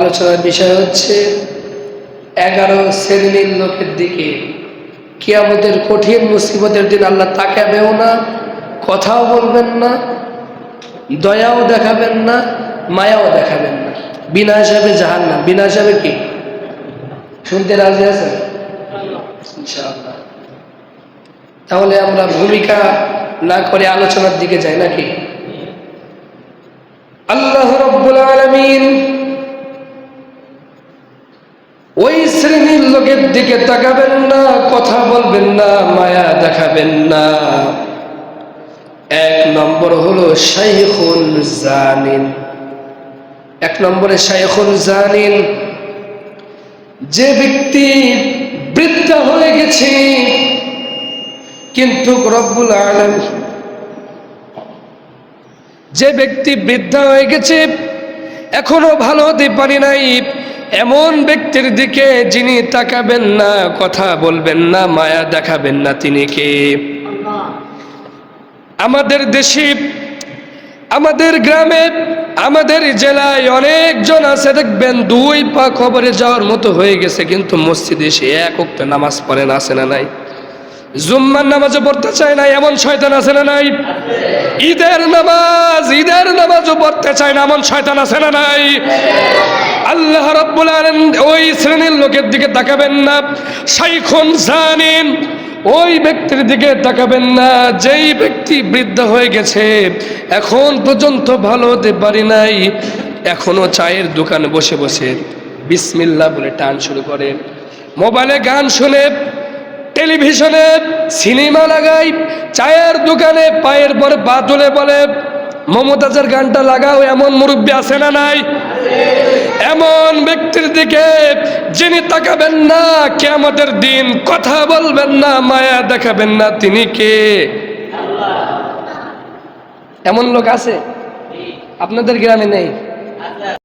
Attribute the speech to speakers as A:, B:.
A: আলোচনার বিষয় হচ্ছে এগারো শ্রেণির লোকের দিকে। কিয়ামতের কঠিন মুসিবতের দিন আল্লাহ তাকাবেও না, কথাও বলবেন না, দয়াও দেখাবেন না, মায়াও দেখাবেন না। বিনা হিসাবে জাহান না বিনা হিসাবে কি? শুনতে রাজি আছেন? তাহলে আমরা ভূমিকা না করে আলোচনার দিকে যাই নাকি? আল্লাহ রব্বুল আলমিন ওই শ্রেণির লোকের দিকে তাকাবেন না, কথা বলবেন না, মায়া দেখাবেন না। এক নম্বর হলো শাইখুল জানিন এক নম্বরে শাইখুল জানিন যে ব্যক্তি বৃদ্ধ হয়ে গেছে, কিন্তু রব্বুল আলম যে ব্যক্তি বৃদ্ধা হয়ে গেছে, এখনও ভালো হতে পারি নাই। এমন ব্যক্তির দিকে যিনি তাকাবেন না, কথা বলবেন না, মায়া দেখাবেন না তিনি কে? আমাদের দেশে, আমাদের গ্রামে, আমাদের জেলায় অনেকজন আছে, দেখবেন দুই পা খবরে যাওয়ার মতো হয়ে গেছে, কিন্তু মসজিদে সে এক উক্ত নামাজ পড়েন আসে না নাই। জুম্মার নামাজও পড়তে চায় না, এমন শয়তান আছে না নাই? ঈদের নামাজ, ঈদের নামাজও পড়তে চায় না, এমন শয়তান আছে না নাই? আল্লাহ রাব্বুল আলামিন ওই শ্রেণির লোকের দিকে তাকাবেন না। শাইখুন জানিন, ওই ব্যক্তির দিকে তাকাবেন না। যেই ব্যক্তি বৃদ্ধ হয়ে গেছে, এখন পর্যন্ত ভালো হতে পারি নাই। এখনও চায়ের দোকানে বসে বসে বিসমিল্লাহ বলে টান শুরু করে। মোবাইলে গান শুনে, টেলিভিশনে, সিনেমা লাগাই চায়ের দোকানে পায়ের পরে তুলে বলে মমতাজের গানটা লাগাও, এমন মুরব্বী আছে না নাই? এমন ব্যক্তির দিকে যিনি তাকাবেন না কেমতের দিন কথা বলবেন না, মায়া দেখাবেন না, তিনি কে? এমন লোক আছে? আপনাদের গ্রামে নেই?